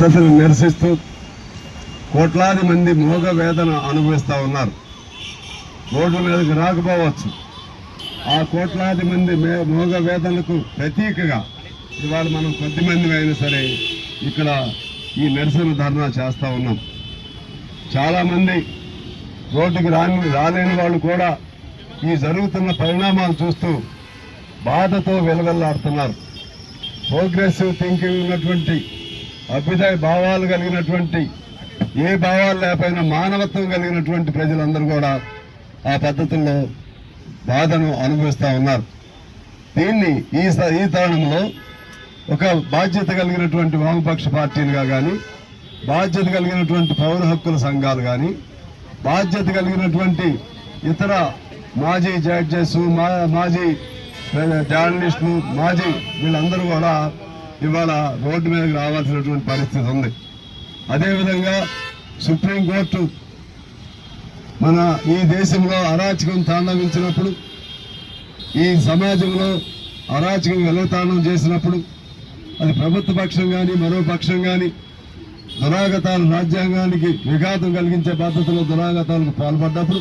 పద్ధతిని నిరసిస్తూ కోట్లాది మంది మోగ వేదన అనుభవిస్తూ ఉన్నారు. రోడ్డు మీదకి రాకపోవచ్చు. ఆ కోట్లాది మంది మే- మోగ వేదనకు ప్రతీకగా ఇవాళ మనం కొద్ది మంది అయినా సరే ఇక్కడ ఈ నిరసన ధర్నా చేస్తూ ఉన్నాం. చాలామంది రోడ్డుకి రాని రాలేని వాళ్ళు కూడా ఈ జరుగుతున్న పరిణామాలు చూస్తూ బాధతో వెలవెల్లాడుతున్నారు. ప్రోగ్రెసివ్ థింకింగ్ ఉన్నటువంటి అభ్యుదయ భావాలు కలిగినటువంటి ఏ భావాలు లేకపోయినా మానవత్వం కలిగినటువంటి ప్రజలందరూ కూడా ఆ పద్ధతుల్లో బాధను అనుభవిస్తూ ఉన్నారు. దీన్ని ఈ స- ఈ తరుణంలో ఒక బాధ్యత కలిగినటువంటి వామపక్ష పార్టీలుగా కానీ బాధ్యత కలిగినటువంటి పౌర హక్కుల సంఘాలు కానీ బాధ్యత కలిగినటువంటి ఇతర మాజీ జడ్జెస్ మా మాజీ జర్నలిస్టులు మాజీ వీళ్ళందరూ కూడా ఇవాళ రోడ్డు మీదకి రావాల్సినటువంటి పరిస్థితి ఉంది. అదేవిధంగా సుప్రీంకోర్టు మన ఈ దేశంలో అరాచకం తాండవించినప్పుడు ఈ సమాజంలో అరాచకం వెలతాండం చేసినప్పుడు అది ప్రభుత్వ పక్షం కానీ మరో పక్షం కానీ దురాగతాలు రాజ్యాంగానికి విఘాతం కలిగించే పద్ధతిలో దురాగతాలకు పాల్పడ్డప్పుడు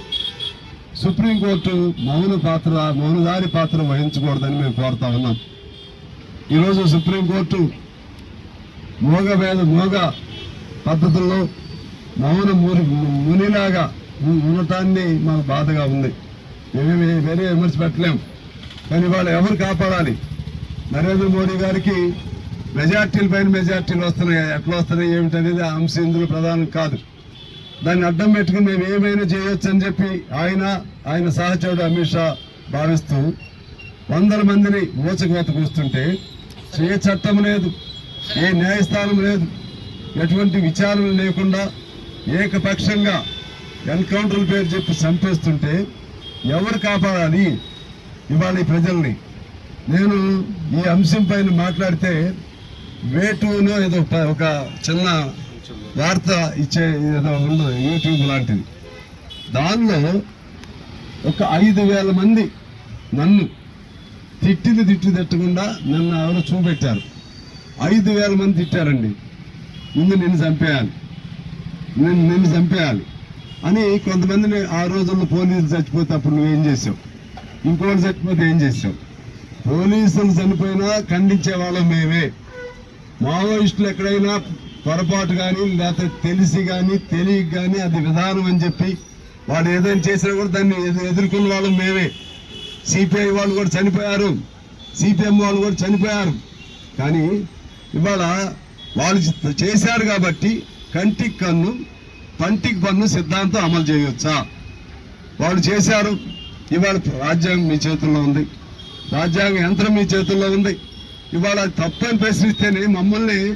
సుప్రీంకోర్టు మౌన పాత్ర మౌనదారి పాత్ర వహించకూడదని మేము కోరుతా ఉన్నాం. ఈరోజు సుప్రీంకోర్టు మోగ వేద మోగ పద్ధతుల్లో మౌన మురి మునిలాగా ఉండటాన్ని మాకు బాధగా ఉంది. మేమేమి వేరే విమర్శ పెట్టలేము కానీ వాళ్ళు ఎవరు కాపాడాలి? నరేంద్ర మోడీ గారికి మెజార్టీల పైన మెజార్టీలు వస్తున్నాయి? ఎట్లా వస్తున్నాయి? ఏమిటనేది అంశ ఇందులో ప్రధానం కాదు. దాన్ని అడ్డం పెట్టుకుని మేము ఏమైనా చేయొచ్చు అని చెప్పి ఆయన ఆయన సహచరుడు అమిత్ షా భావిస్తూ వందల మందిని ఊచకోత కూస్తుంటే ఏ చట్టం లేదు ఏ న్యాయస్థానం లేదు ఎటువంటి విచారణ లేకుండా ఏకపక్షంగా ఎన్కౌంటర్ల పేరు చెప్పి చంపేస్తుంటే ఎవరు కాపాడాలి ఇవాళ ఈ ప్రజల్ని? నేను ఈ అంశం పైన మాట్లాడితే వేటూనో ఏదో ఒక- చిన్న వార్త ఇచ్చే ఏదో ఉండదు యూట్యూబ్ లాంటిది. దానిలో ఒక ఐదు వేల మంది నన్ను తిట్టింది తిట్టి తిట్టకుండా నన్ను ఎవరో చూపెట్టారు. ఐదు వేల మంది తిట్టారండి. ముందు నిన్ను చంపేయాలి. నిన్ను నిన్ను చంపేయాలి అని కొంతమందిని ఆ రోజుల్లో పోలీసులు చచ్చిపోతే అప్పుడు నువ్వేం చేసావు? ఇంకోటి చచ్చిపోతే ఏం చేసావు? పోలీసులు చనిపోయినా ఖండించే వాళ్ళం మేమే. మావోయిస్టులు ఎక్కడైనా పొరపాటు కానీ లేకపోతే తెలిసి కానీ తెలియక కానీ అది విధానం అని చెప్పి వాడు ఏదైనా చేసినా కూడా దాన్ని ఎదుర్కొన్న వాళ్ళం మేమే. సిపిఐ వాళ్ళు కూడా చనిపోయారు. సిపిఎం వాళ్ళు కూడా చనిపోయారు. కానీ ఇవాళ వాళ్ళు చేశారు కాబట్టి కంటికి కన్ను పంటికి పన్ను సిద్ధాంతం అమలు చేయవచ్చా వాళ్ళు చేశారు. ఇవాళ రాజ్యాంగం మీ చేతుల్లో ఉంది. రాజ్యాంగ యంత్రం మీ చేతుల్లో ఉంది. ఇవాళ తప్పని ప్రశ్నిస్తేనే మమ్మల్ని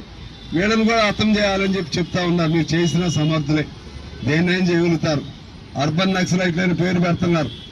వీళ్ళని కూడా అర్థం చేయాలని చెప్పి చెప్తా ఉన్నారు. మీరు చేసిన సమర్థులే. దేన్నైనా చేయగలుగుతారు. అర్బన్ నక్సలైట్లని అని పేరు పెడుతున్నారు.